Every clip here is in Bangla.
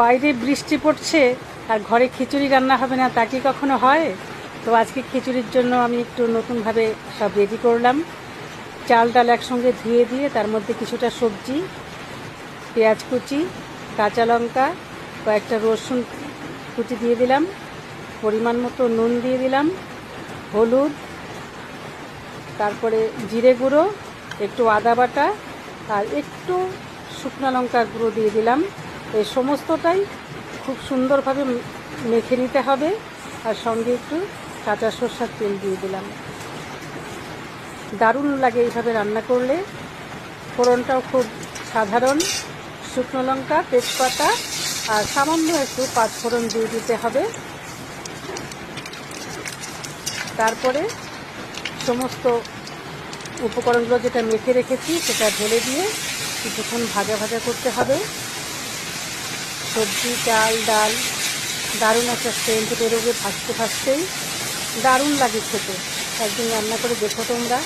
বাইরে বৃষ্টি পড়ছে আর ঘরে খিচুড়ি রান্না হবে না, তা কি কখনো হয়? তো আজকে খিচুড়ির জন্য আমি একটু নতুনভাবে সব রেডি করলাম। চাল ডাল একসঙ্গে ধুয়ে দিয়ে তার মধ্যে কিছুটা সবজি, পেঁয়াজ কুচি, কাঁচা লঙ্কা, কয়েকটা রসুন কুচি দিয়ে দিলাম, পরিমাণ মতো নুন দিয়ে দিলাম, হলুদ, তারপরে জিরে গুঁড়ো, একটু আদা বাটা আর একটু শুকনো লঙ্কার গুঁড়ো দিয়ে দিলাম। এই সমস্তটাই খুব সুন্দরভাবে মেখে নিতে হবে আর সঙ্গে একটু কাঁচা সরষার তেল দিয়ে দিলাম। দারুণ লাগে এইভাবে রান্না করলে। ফোড়নটাও খুব সাধারণ। শুকনো লঙ্কা, তেজপাতা আর সামান্য একটু পাঁচ ফোড়ন দিয়ে দিতে হবে। তারপরে সমস্ত উপকরণগুলো যেটা মেখে রেখেছি সেটা ঢেলে দিয়ে কিছুক্ষণ ভাজা ভাজা করতে হবে। সবজি, চাল, ডাল, দারুণ একটা সেন্ট বেরোবে ভাজতে ভাজতেই দারুণ লাগে খেতে। একদিন রান্না করে দেখো তোমরা।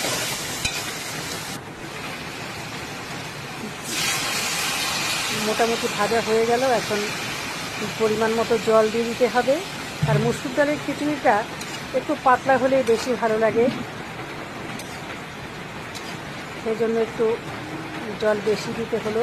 মোটামুটি ভাজা হয়ে গেল এখন পরিমাণ মতো জল দিয়ে দিতে হবে। আর মুসুর ডালের খিচুড়িটা একটু পাতলা হলে বেশি ভালো লাগে। সেই জন্য একটু জল বেশি দিতে হলো।